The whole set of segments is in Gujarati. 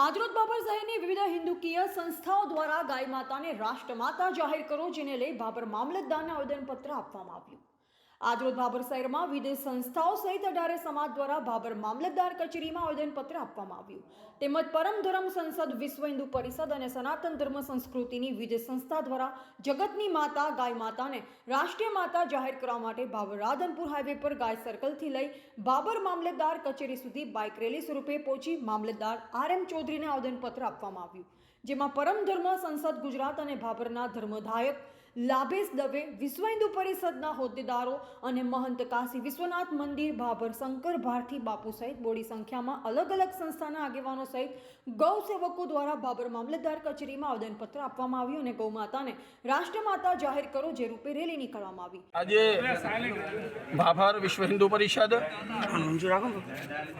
આજરોજ બાબર શહેરની વિવિધ હિન્દુકીય સંસ્થાઓ દ્વારા ગાય માતાને રાષ્ટ્રમાતા જાહેર કરો, જેને લઈ બાબર મામલતદારને આવેદનપત્ર આપવામાં આવ્યું. આજરોજ ભાભર શહેરમાં વિવિધ સંસ્થાઓ સહિત અઢારે સમાજ દ્વારા ભાભર મામલતદાર કચેરીમાં આવેદનપત્ર આપવામાં આવ્યું. તેમજ પરમ ધર્મ સંસદ વિશ્વ હિન્દુ પરિષદ અને સનાતન ધર્મ સંસ્કૃતિની વિવિધ સંસ્થા દ્વારા જગતની માતા, ગાય માતાને રાષ્ટ્રીય માતા જાહેર કરવા માટે ભાભર રાધનપુર હાઈવે પર ગાય સર્કલથી લઈ બાબર મામલતદાર કચેરી સુધી બાઇક રેલી સ્વરૂપે પહોંચી મામલતદાર આર એમ ચૌધરીને આવેદનપત્ર આપવામાં આવ્યું, જેમાં પરમ ધર્મ સંસદ ગુજરાત અને ભાભરના ધર્મધાયક લાભેશ દવે વિશ્વ હિન્દુ પરિષદના હોદ્દેદારો અને મહંત કાશી વિશ્વનાથ મંદિર ભાભર શંકર ભારતી બાપુ સહિત બોડી સંખ્યામાં અલગ અલગ સંસ્થાના આગેવાનો સહિત ગૌ સેવકો દ્વારા ભાભર મામલતદાર કચેરીમાં આવેદનપત્ર આપવામાં આવ્યું અને ગૌ માતાને રાષ્ટ્રમાતા જાહેર કરો જે રૂપે રેલી નીકળવામાં આવી. આજે ભાભર વિશ્વ હિન્દુ પરિષદ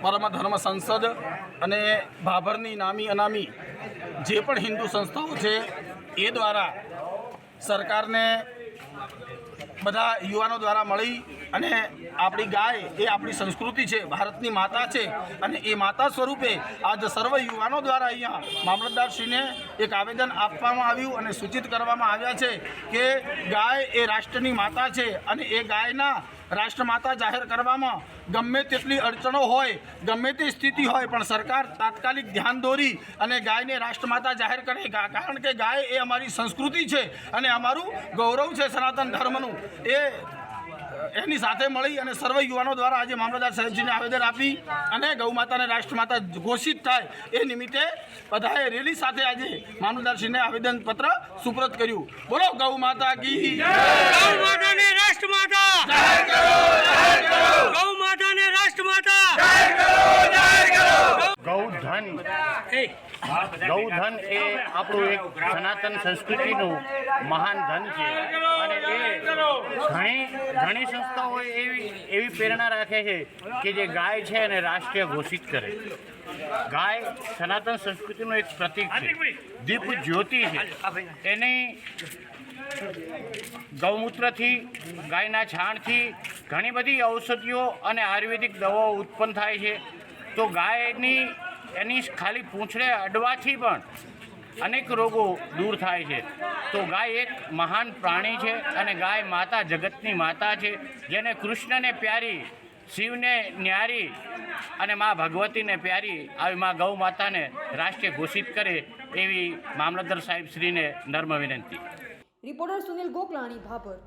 પરમ ધર્મ સંસદ અને ભાભરની નામી અનામી જે પણ હિન્દુ સંસ્થાઓ છે, એ દ્વારા સરકારને બધા યુવાનો દ્વારા મળી અને આપણી ગાય એ આપણી સંસ્કૃતિ છે, ભારતની માતા છે અને એ માતા સ્વરૂપે આજ સર્વ યુવાનો દ્વારા અહીંયા મામલતદારશ્રીને એક આવેદન આપવામાં આવ્યું અને સૂચિત કરવામાં આવ્યા છે કે ગાય એ રાષ્ટ્રની માતા છે અને એ ગાયના રાષ્ટ્રમાતા જાહેર કરવામાં ગમે તેટલી અડચણો હોય, ગમે તે સ્થિતિ હોય, પણ સરકાર તાત્કાલિક ધ્યાન દોરી અને ગાયને રાષ્ટ્રમાતા જાહેર કરે. કારણ કે ગાય એ અમારી સંસ્કૃતિ છે અને અમારું ગૌરવ છે સનાતન ધર્મનું. એ એની સાથે મળી અને સર્વ યુવાનો દ્વારા આજે મામલતદાર સાહેબજીને આવેદન આપી અને ગૌ માતાને રાષ્ટ્રમાતા ઘોષિત થાય એ નિમિત્તે બધાએ રેલી સાથે આજે મામલતદારશ્રીને આવેદનપત્ર સુપ્રત કર્યું. બોલો ગૌ માતા કી ગૌ માતાને રાષ્ટ્રમાતા ગૌ માતાને રાષ્ટ્રમાતા ગૌધન ગૌધન એ આપણું એક સનાતન સંસ્કૃતિનું મહાન ધન છે. ઘણી ઘણી સંસ્થાઓ એવી એવી પ્રેરણા રાખે છે કે જે ગાય છે એને રાષ્ટ્રીય ઘોષિત કરે. ગાય સનાતન સંસ્કૃતિનું એક પ્રતીક છે. દીપ જ્યોતિ છે. એની ગૌમૂત્રથી, ગાયના છાણથી ઘણી બધી ઔષધિઓ અને આયુર્વેદિક દવાઓ ઉત્પન્ન થાય છે. તો ગાયની એની ખાલી પૂંછડે અડવાથી પણ અનેક રોગો દૂર થાય છે. તો ગાય એક મહાન પ્રાણી છે અને ગાય માતા જગતની માતા છે, જેને કૃષ્ણને પ્યારી, શિવને ન્યારી અને મા ભગવતીને પ્યારી આવી મા ગૌ માતાને રાષ્ટ્રીય ઘોષિત કરે એવી મામલતદાર સાહેબ શ્રીને નર્મ વિનંતી. રિપોર્ટર સુનિલ ગોકલાણી, ભાભર.